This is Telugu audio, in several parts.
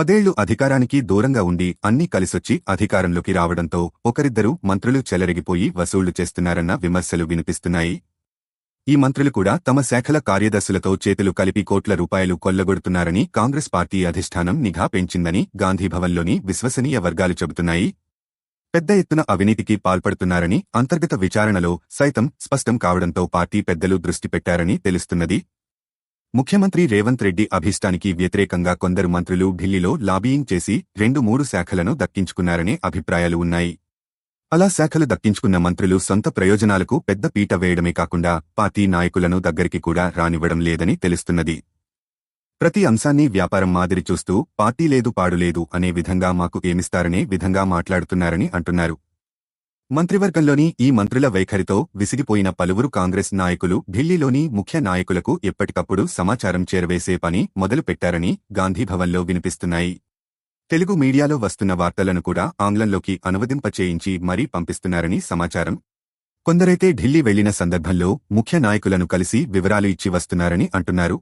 పదేళ్ళు అధికారానికి దూరంగా ఉండి అన్నీ కలిసొచ్చి అధికారంలోకి రావడంతో ఒకరిద్దరు మంత్రులు చెలరిగిపోయి వసూళ్ళు చేస్తున్నారన్న విమర్శలు వినిపిస్తున్నాయి. ఈ మంత్రులు కూడా తమ శాఖల కార్యదర్శులతో చేతులు కలిపి కోట్ల రూపాయలు కొల్లగొడుతున్నారని కాంగ్రెస్ పార్టీ అధిష్టానం నిఘా పెంచిందని గాంధీభవన్లోని విశ్వసనీయ వర్గాలు చెబుతున్నాయి. పెద్ద ఎత్తున అవినీతికి పాల్పడుతున్నారని అంతర్గత విచారణలో సైతం స్పష్టం కావడంతో పార్టీ పెద్దలు దృష్టి పెట్టారని తెలుస్తున్నది. ముఖ్యమంత్రి రేవంత్ రెడ్డి అభీష్టానికి వ్యతిరేకంగా కొందరు మంత్రులు ఢిల్లీలో లాబీయింగ్ చేసి రెండు మూడు శాఖలను దక్కించుకున్నారనే అభిప్రాయాలు ఉన్నాయి. అలా శాఖలు దక్కించుకున్న మంత్రులు సొంత ప్రయోజనాలకు పెద్ద పీట వేయడమే కాకుండా పార్టీ నాయకులను దగ్గరికి కూడా రానివ్వడం లేదని తెలుస్తున్నది. ప్రతి అంశాన్ని వ్యాపారం మాదిరి చూస్తూ పార్టీ లేదు పాడులేదు అనే విధంగా మాకు ఏమిస్తారనే విధంగా మాట్లాడుతున్నారని అంటున్నారు. మంత్రివర్గంలోని ఈ మంత్రుల వైఖరితో విసిగిపోయిన పలువురు కాంగ్రెస్ నాయకులు ఢిల్లీలోని ముఖ్య నాయకులకు ఎప్పటికప్పుడు సమాచారం చేరవేసే పని మొదలుపెట్టారని గాంధీభవన్లో వినిపిస్తున్నాయి. తెలుగు మీడియాలో వస్తున్న వార్తలను కూడా ఆంగ్లంలోకి అనువదింపచేయించి మరీ పంపిస్తున్నారని సమాచారం. కొందరైతే ఢిల్లీ వెళ్ళిన సందర్భంలో ముఖ్య నాయకులను కలిసి వివరాలు ఇచ్చి వస్తున్నారని అంటున్నారు.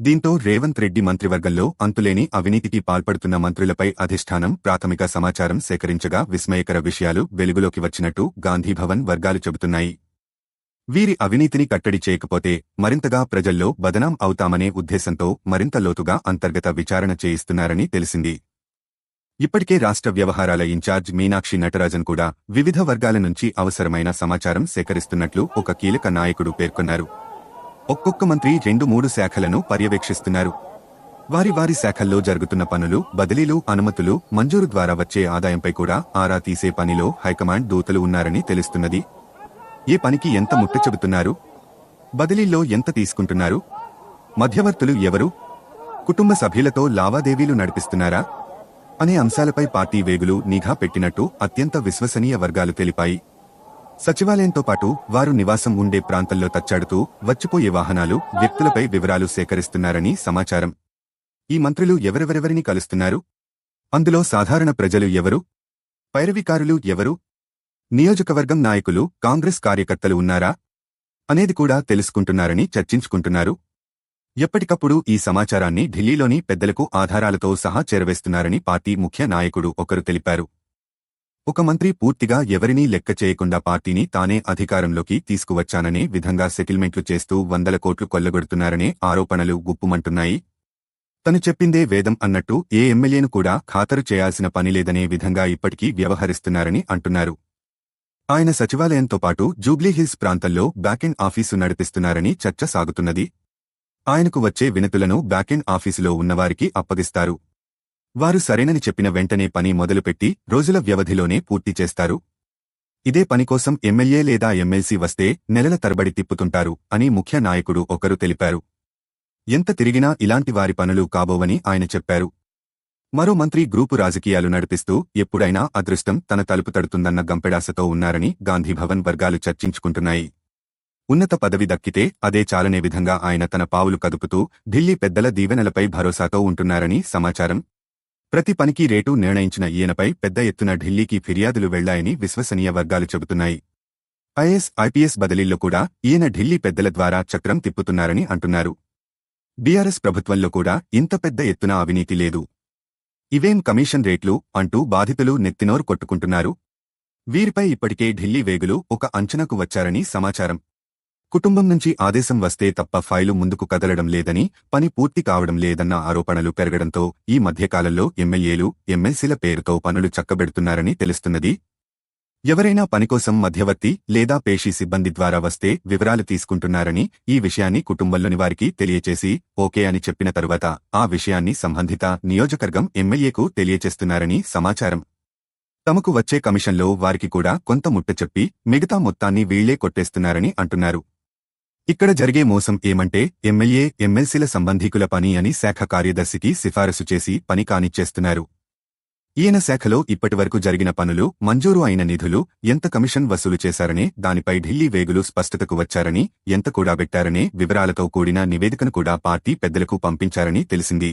దీంతో రేవంత్ రెడ్డి మంత్రివర్గంలో అంతులేని అవినీతికి పాల్పడుతున్న మంత్రులపై అధిష్టానం ప్రాథమిక సమాచారం సేకరించగా విస్మయకర విషయాలు వెలుగులోకి వచ్చినట్టు గాంధీభవన్ వర్గాలు చెబుతున్నాయి. వీరి అవినీతిని కట్టడి చేయకపోతే మరింతగా ప్రజల్లో బదనాం అవుతామనే ఉద్దేశంతో మరింత లోతుగా అంతర్గత విచారణ చేయిస్తున్నారని తెలిసింది. ఇప్పటికే రాష్ట్ర వ్యవహారాల ఇన్ఛార్జ్ మీనాక్షి నటరాజన్ కూడా వివిధ వర్గాల నుంచి అవసరమైన సమాచారం సేకరిస్తున్నట్లు ఒక కీలక నాయకుడు పేర్కొన్నారు. ఒక్కొక్క మంత్రి రెండు మూడు శాఖలను పర్యవేక్షిస్తున్నారు. వారి వారి శాఖల్లో జరుగుతున్న పనులు బదిలీలు అనుమతులు మంజూరు ద్వారా వచ్చే ఆదాయంపై కూడా ఆరా తీసే పనిలో హైకమాండ్ దూతలు ఉన్నారని తెలుస్తున్నది. ఏ పనికి ఎంత ముట్ట చెబుతున్నారు? బదిలీల్లో ఎంత తీసుకుంటున్నారు? మధ్యవర్తులు ఎవరు? కుటుంబ సభ్యులతో లావాదేవీలు నడిపిస్తున్నారా? అనే అంశాలపై పార్టీ వేగులు నిఘా పెట్టినట్టు అత్యంత విశ్వసనీయ వర్గాలు తెలిపాయి. సచివాలయంతో పాటు వారు నివాసం ఉండే ప్రాంతంలో తచ్చాడుతూ వచ్చిపోయే వాహనాలు వ్యక్తులపై వివరాలు సేకరిస్తున్నారని సమాచారం. ఈ మంత్రులు ఎవరెవరెవరిని కలుస్తున్నారు? అందులో సాధారణ ప్రజలు ఎవరు? పైరవికారులు ఎవరు? నియోజకవర్గం నాయకులు కాంగ్రెస్ కార్యకర్తలు ఉన్నారా? అనేది కూడా తెలుసుకుంటున్నారని చర్చించుకుంటున్నారు. ఎప్పటికప్పుడు ఈ సమాచారాన్ని ఢిల్లీలోని పెద్దలకు ఆధారాలతో సహా చేరవేస్తున్నారని పార్టీ ముఖ్య నాయకుడు ఒకరు తెలిపారు. ఒక మంత్రి పూర్తిగా ఎవరినీ లెక్క చేయకుండా పార్టీని తానే అధికారంలోకి తీసుకువచ్చాననే విధంగా సెటిల్మెంట్లు చేస్తూ వందల కోట్లు కొల్లగొడుతున్నారనే ఆరోపణలు గుప్పుమంటున్నాయి తను చెప్పిందే వేదం అన్నట్టు ఏ ఎమ్మెల్యేను కూడా ఖాతరు చేయాల్సిన పనిలేదనే విధంగా ఇప్పటికీ వ్యవహరిస్తున్నారని అంటున్నారు. ఆయన సచివాలయంతో పాటు జూబ్లీహిల్స్ ప్రాంతంలో బ్యాకెండ్ ఆఫీసు నడిపిస్తున్నారని చర్చ సాగుతున్నది. ఆయనకు వచ్చే వినతులను బ్యాకెండ్ ఆఫీసులో ఉన్నవారికి అప్పగిస్తారు. వారు సరేనని చెప్పిన వెంటనే పని మొదలుపెట్టి రోజుల వ్యవధిలోనే పూర్తి చేస్తారు. ఇదే పనికోసం ఎమ్మెల్యే లేదా ఎమ్మెల్సీ వస్తే నెలల తరబడి తిప్పుతుంటారు అని ముఖ్య నాయకుడు ఒకరు తెలిపారు. ఎంత తిరిగినా ఇలాంటి వారి పనులు కాబోవని ఆయన చెప్పారు. మరో మంత్రి గ్రూపు రాజకీయాలు నడిపిస్తూ ఎప్పుడైనా అదృష్టం తన తలుపు తడుతుందన్న గంపెడాసతో ఉన్నారని గాంధీభవన్ వర్గాలు చర్చించుకుంటున్నాయి. ఉన్నత పదవి దక్కితే అదే చాలనే విధంగా ఆయన తన పావులు కదుపుతూ ఢిల్లీ పెద్దల దీవెనలపై భరోసాతో ఉంటున్నారని సమాచారం ప్రతి పనికి రేటు నిర్ణయించిన ఈయనపై పెద్ద ఎత్తున ఢిల్లీకి ఫిర్యాదులు వెళ్ళాయని విశ్వసనీయ వర్గాలు చెబుతున్నాయి. ఐఎస్ ఐపీఎస్ బదిలీల్లో కూడా ఈయన ఢిల్లీ పెద్దల ద్వారా చక్రం తిప్పుతున్నారని అంటున్నారు. బీఆర్ఎస్ ప్రభుత్వంలో కూడా ఇంత పెద్ద ఎత్తున అవినీతి లేదు. ఇవేం కమిషన్ రేట్లు అంటూ బాధితులు నెత్తినోరు కొట్టుకుంటున్నారు. వీరిపై ఇప్పటికే ఢిల్లీ వేగులు ఒక అంచనాకు వచ్చారని సమాచారం. కుటుంబం నుంచి ఆదేశం వస్తే తప్ప ఫైలు ముందుకు కదలడం లేదని పని పూర్తి కావడం లేదన్న ఆరోపణలు పెరగడంతో ఈ మధ్యకాలంలో ఎమ్మెల్యేలు ఎమ్మెల్సీల పేరుతో పనులు చక్కబెడుతున్నారని తెలుస్తున్నది. ఎవరైనా పనికోసం మధ్యవర్తి లేదా పేషీ సిబ్బంది ద్వారా వస్తే వివరాలు తీసుకుంటున్నారని ఈ విషయాన్ని కుటుంబంలోని వారికి తెలియచేసి ఓకే అని చెప్పిన తరువాత ఆ విషయాన్ని సంబంధిత నియోజకవర్గం ఎమ్మెల్యేకు తెలియచేస్తున్నారని సమాచారం. తమకు వచ్చే కమిషన్లో వారికి కూడా కొంత ముట్ట చెప్పి మిగతా మొత్తాన్ని వీళ్ళే కొట్టేస్తున్నారని అంటున్నారు. ఇక్కడ జరిగే మోసం ఏమంటే ఎమ్మెల్యే ఎమ్మెల్సీల సంబంధీకుల పని అని శాఖ కార్యదర్శికి సిఫారసు చేసి పని కానిచ్చేస్తున్నారు. ఈయన శాఖలో ఇప్పటివరకు జరిగిన పనులు మంజూరు అయిన నిధులు ఎంత కమిషన్ వసూలు చేశారనే దానిపై ఢిల్లీ వేగులు స్పష్టతకు వచ్చారని ఎంత కూడాబెట్టారనే వివరాలతో కూడిన నివేదికను కూడా పార్టీ పెద్దలకు పంపించారని తెలిసింది.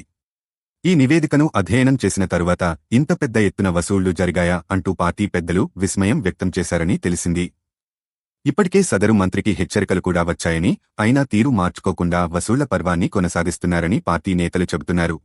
ఈ నివేదికను అధ్యయనం చేసిన తరువాత ఇంత పెద్ద ఎత్తున వసూళ్ళు జరిగాయా అంటూ పార్టీ పెద్దలు విస్మయం వ్యక్తం చేశారని తెలిసింది. ఇప్పటికే సదరు మంత్రికి హెచ్చరికలు కూడా వచ్చాయని అయినా తీరు మార్చుకోకుండా వసూళ్ళ పర్వాన్ని కొనసాగిస్తున్నారని పార్టీ నేతలు చెబుతున్నారు.